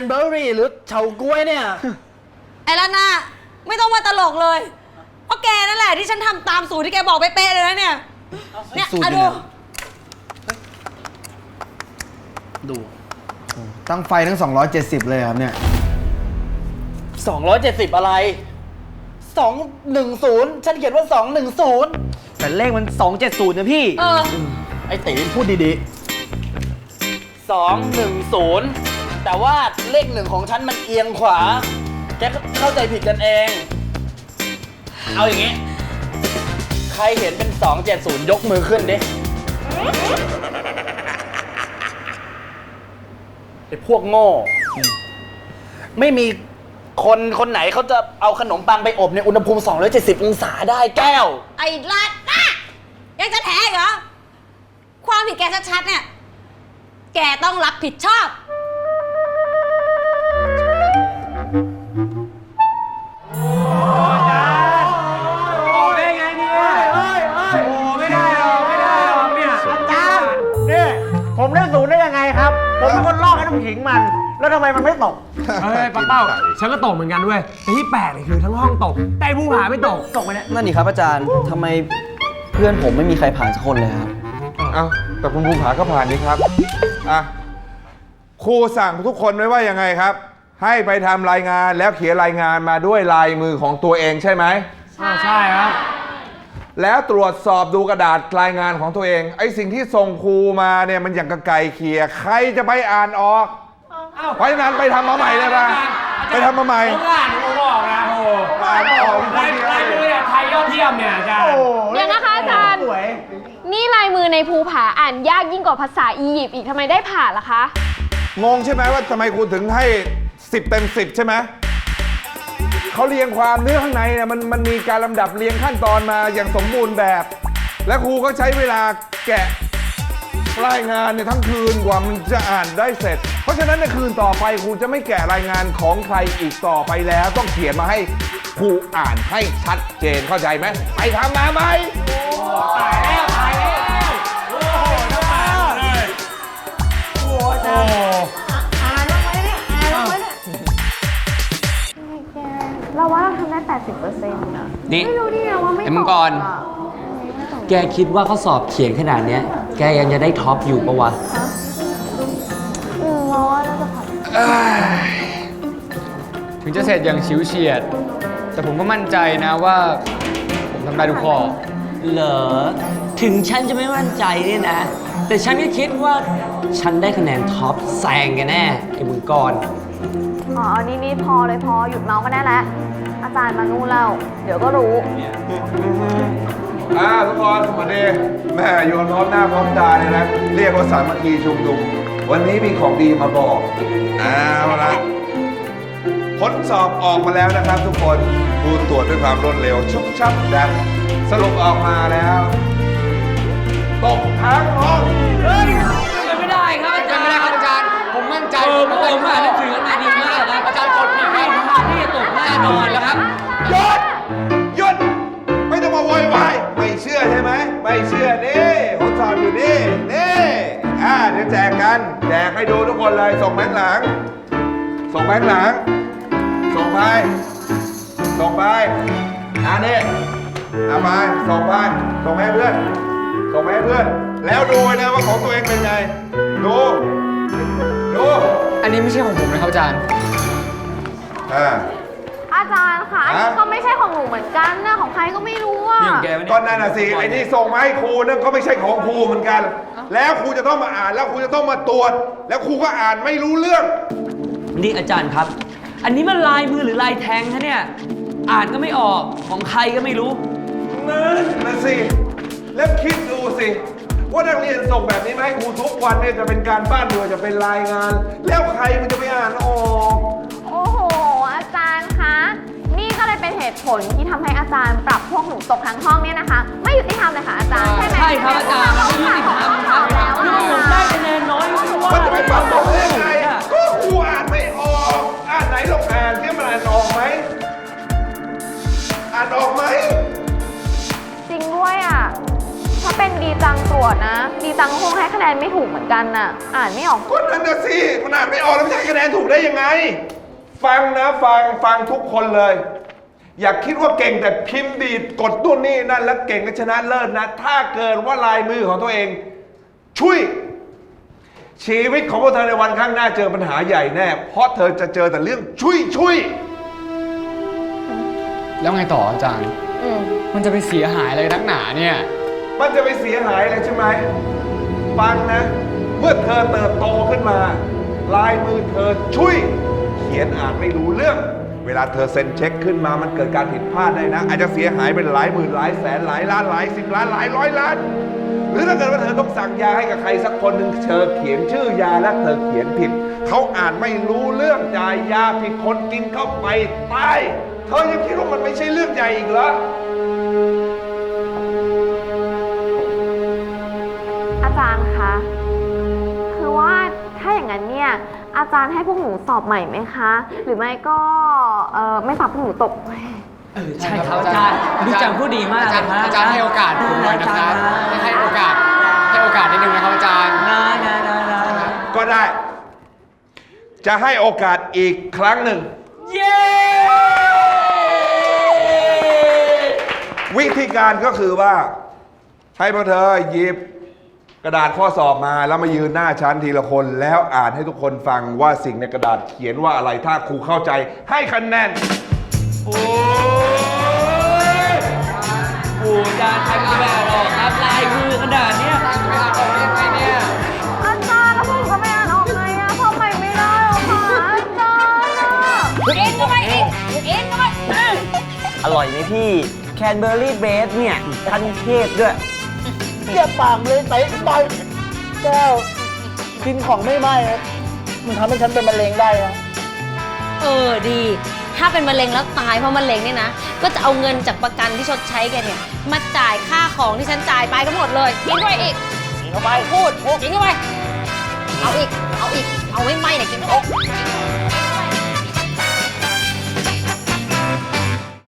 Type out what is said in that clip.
นเบอร์รี่หรือเฉาก๊วยเนี่ย ไอ้ละนาไม่ต้องมาตลกเลยเพราะแกนั่นแหละที่ฉันทำตามสูตรที่แกบอกเป๊ะๆเลยนะเนี่ย เนี่ยสูตรอะอยู่ดูไหนดู ตั้งไฟทั้ง 270 เลยครับเนี่ย 270 อะไร 210 ฉันเขียนว่า 210 แต่เลขมัน 270 นะพี่ เออ ไอ้ตีพูดดีๆ 210 แต่ว่าเลขหนึ่งของฉันมันเอียงขวา แกก็เข้าใจผิดกันเอง เอาอย่างงี้ ใครเห็นเป็น 270 ยกมือขึ้นดิ ไอ้พวกโง่ ไม่มีคนคนไหนเขาจะเอาขนมปังไปอบในอุณหภูมิ 270 องศาได้แก้ว ไอ้ละนายังจะแถอีกเหรอ ความผิดแกชัดๆเนี่ย แกต้องรับผิดชอบ ได้ศูนย์ได้ยังไงครับ ผมเป็นคนลอกให้น้ำขิงมัน แล้วทำไมมันไม่ตก เฮ้ยปักเป้าฉันก็ตกเหมือนกันเว้ยแต่ที่แปลกเลยคือทั้งห้องตก แต่ไอ้ภูผาไม่ตกตกไปเนี่ยนั่นนี่ครับอาจารย์ทำไมเพื่อนผมไม่มีใครผ่านสักคนเลยครับ เอ้าแต่คุณภูผาก็ผ่านนี่ครับอะครูสั่งทุกคนไว้ว่ายังไงครับ ให้ไปทำรายงานแล้วเขียนรายงานมาด้วยลายมือของตัวเองใช่ไหม ใช่ครับ แล้วตรวจสอบดูกระดาษรายงานของตัวเอง ไอ้สิ่งที่ส่งครูมาเนี่ยมันอย่างกระไก่เขียใครจะไปอ่านออกเพราะฉะนั้นไปทำมาใหม่เลยนะไปทำมาใหม่ผมอ่านผมบอกนะโอ้อ่านออกลายลายมือเนี่ยไทยยอดเยี่ยมเนี่ยอาจารย์เดี๋ยวนะคะอาจารย์สวยนี่ลายมือในภูผาอ่านยากยิ่งกว่าภาษาอียิปต์อีกทำไมได้ผ่านล่ะคะงงใช่ไหมว่าทำไมครูถึงให้ 10เต็ม10 ใช่ไหม เขาเรียงความเนื้อข้างในเนี่ยมันมันมีการลำดับเรียงขั้นตอนมาอย่างสมบูรณ์แบบ และครูก็ใช้เวลาแกะรายงานเนี่ยทั้งคืนกว่ามันจะอ่านได้เสร็จ เพราะฉะนั้นในคืนต่อไปครูจะไม่แกะรายงานของใครอีกต่อไปแล้ว ต้องเขียนมาให้ครูอ่านให้ชัดเจนเข้าใจไหมไปทำมาไหม นะนี่ไม่รู้นี่นะว่าไม่ไอ้มังกรตอะแกคิดว่าข้อสอบเขียนขนาดเนี้ย แกยังจะได้ท็อปอยู่ปะวะอืมเราว่าน่าจะผ่านถึงจะเสร็จอย่างชิวเฉียด แต่ผมก็มั่นใจนะว่า ผมทำได้ทุกข้อ เหรอ ถึงฉันจะไม่มั่นใจเนี่ยนะ แต่ฉันก็คิดว่าฉันได้คะแนนท็อปแซงกันแน่ไอ้มึงกร อ๋อนี่นี่พอเลยพอหยุดเมาส์ก็ได้แล้ว อาจารย์มานู่นแล้ว เดี๋ยวก็รู้ อ่าทุกคนสวัสดีแม่โยนพร้อมหน้าพร้อมตาเลยนะ เรียกว่าสามัคคีชุมนุม วันนี้มีของดีมาบอกเอาละผลสอบออกมาแล้วนะครับ ทุกคนดูตรวจด้วยความรวดเร็ว ชุบชับดังสรุปออกมาแล้วตกทั้งห้องไม่ได้ครับอาจารย์ไม่ได้ครับอาจารย์ ผมมั่นใจ ผมผมอ่านหนังสือ กแน่นอนแล้วครับ หยุดหยุดไม่ต้องมาโวยวายไม่เชื่อใช่ไหมไม่เชื่อนี่ผลสอบอยู่นี่นี่อ่าเดี๋ยวแจกกันแจกให้ดูทุกคนเลยส่งแบงค์หลัง ส่งแบงค์หลัง ส่งไป ส่งไปอ่านี่เอาไปส่งไปส่งให้เพื่อน ส่งให้เพื่อน แล้วดูไว้นะว่าของตัวเองเป็นไงดูดูอันนี้ไม่ใช่ของผมนะครับอาจารย์ อ่า อาจารย์ค่ะอันนี้ฮะก็ไม่ใช่ของหนูเหมือนกันนะของใครก็ไม่รู้อะนี่ของแกไหมเนี่ยก็นั่นน่ะสิไอ้ที่ส่งมาให้ครูนั่นก็ไม่ใช่ของครูเหมือนกัน แล้วครูจะต้องมาอ่านแล้วครูจะต้องมาตรวจ แล้วครูก็อ่านไม่รู้เรื่อง นี่อาจารย์ครับ อันนี้มันลายมือหรือลายแทงคะเนี่ย อ่านก็ไม่ออก ของใครก็ไม่รู้ นั่นนะสิ แล้วคิดดูสิ ว่านักเรียนส่งแบบนี้มาให้ครูทุกวันเนี่ยจะเป็นการบ้านหรือว่าจะเป็นรายงาน แล้วใครมันจะไปอ่านอ ลยเป็นเหตุผลที่ทำให้อาจารย์ปรับพวกหนูตกทั้งห้องเนี่ยนะคะ ไม่ยุติธรรมเลยค่ะอาจารย์ใช่ไหมใช่ครับอาจารย์ไม่ยุติธรรมครับแล้วคือผมได้คะแนนน้อยเพราะว่ามันจะไปปรับตกได้ยังไงก็ครูอ่านไม่ออก อ่านไหนลองอ่านที่มันอ่านออกไหม อ่านออกไหม จริงด้วยอะ ถ้าเป็นดีจังตรวจนะ ดีจังคงให้คะแนนไม่ถูกเหมือนกันน่ะ อ่านไม่ออก ก็นั่นน่ะสิมันอ่านไม่ออกแล้วมันจะให้คะแนนถูกได้ยังไง ฟังนะฟังฟังทุกคนเลย อย่าคิดว่าเก่งแต่พิมพ์ดีดกดตัวนี่นั่นแล้วเก่งและชนะเลิศนะ ถ้าเกิดว่าลายมือของตัวเอง ช่วยชีวิตของพวกเธอในวันข้างหน้าเจอปัญหาใหญ่แน่ เพราะเธอจะเจอแต่เรื่องช่วยช่วยแล้วไงต่ออาจารย์ อืมมันจะไปเสียหายอะไรนักหนาเนี่ย มันจะไปเสียหายอะไรใช่ไหมฟังนะ เมื่อเธอเติบโตขึ้นมา ลายมือเธอช่วยเขียนอ่านไม่รู้เรื่อง เวลาเธอเซ็นเช็คขึ้นมามันเกิดการผิดพลาดได้นะ อาจจะเสียหายเป็นหลายหมื่นหลายแสนหลายล้านหลายสิบล้านหลายร้อยล้าน หรือถ้าเกิดว่าเธอต้องสั่งยาให้กับใครสักคนหนึ่งเธอเขียนชื่อยาและเธอเขียนผิด เขาอ่านไม่รู้เรื่องจ่ายยาผิดคนกินเข้าไปตายเธอยังคิดว่ามันไม่ใช่เรื่องใหญ่อีกเหรออาจารย์คะคือว่าถ้าอย่างนั้นเนี่ยอาจารย์ให้พวกหนูสอบใหม่ไหมคะ หรือไม่ก็ เออไม่สอบพวกหนูตก ใช่ครับอาจารย์ดีจังพูดดีมากอาจารย์เลยนะอาจารย์ให้โอกาสผมหน่อยนะครับอาจารย์ให้โอกาสให้โอกาสนิดนึงนะครับอาจารย์นะนะนะนะก็ได้ จะให้โอกาสอีกครั้งหนึ่ง เย้ วิธีการก็คือว่า ให้พวกเธอหยิบ กระดาษข้อสอบมาแล้วมายืนหน้าชั้นทีละคน แล้วอ่านให้ทุกคนฟังว่าสิ่งในกระดาษเขียนว่าอะไรถ้าครูเข้าใจให้คะแนนโอ้ยโอ้อาจารย์ใครจะไปอ่านออกครับลายมือขนาดเนี้ยอาจารย์แล้วพวกหนูก็ไม่อ่านออกไงอะทำไมไม่ได้หรอคะอาจารย์อะเอ็นเข้าไปเอ็นเอ็นเข้าไปเอออร่อยไหมพี่ แคนเบอร์รี่เบสเนี่ย ทันเทศด้วย เกียปากเลยเตะต่อยแก้วกินของไม่ไหม้นะมันทำให้ฉันเป็นมะเร็งได้นะเออดี ถ้าเป็นมะเร็งแล้วตายเพราะมะเร็งเนี่ยนะ ก็จะเอาเงินจากประกันที่ชดใช้แกเนี่ย มาจ่ายค่าของที่ฉันจ่ายไปทั้งหมดเลยกินเข้าไปอีกกินเข้าไปพูดกินเข้าไป เอาอีก เอาอีก เอาไม่ไหมเนี่ยกินเข้าไป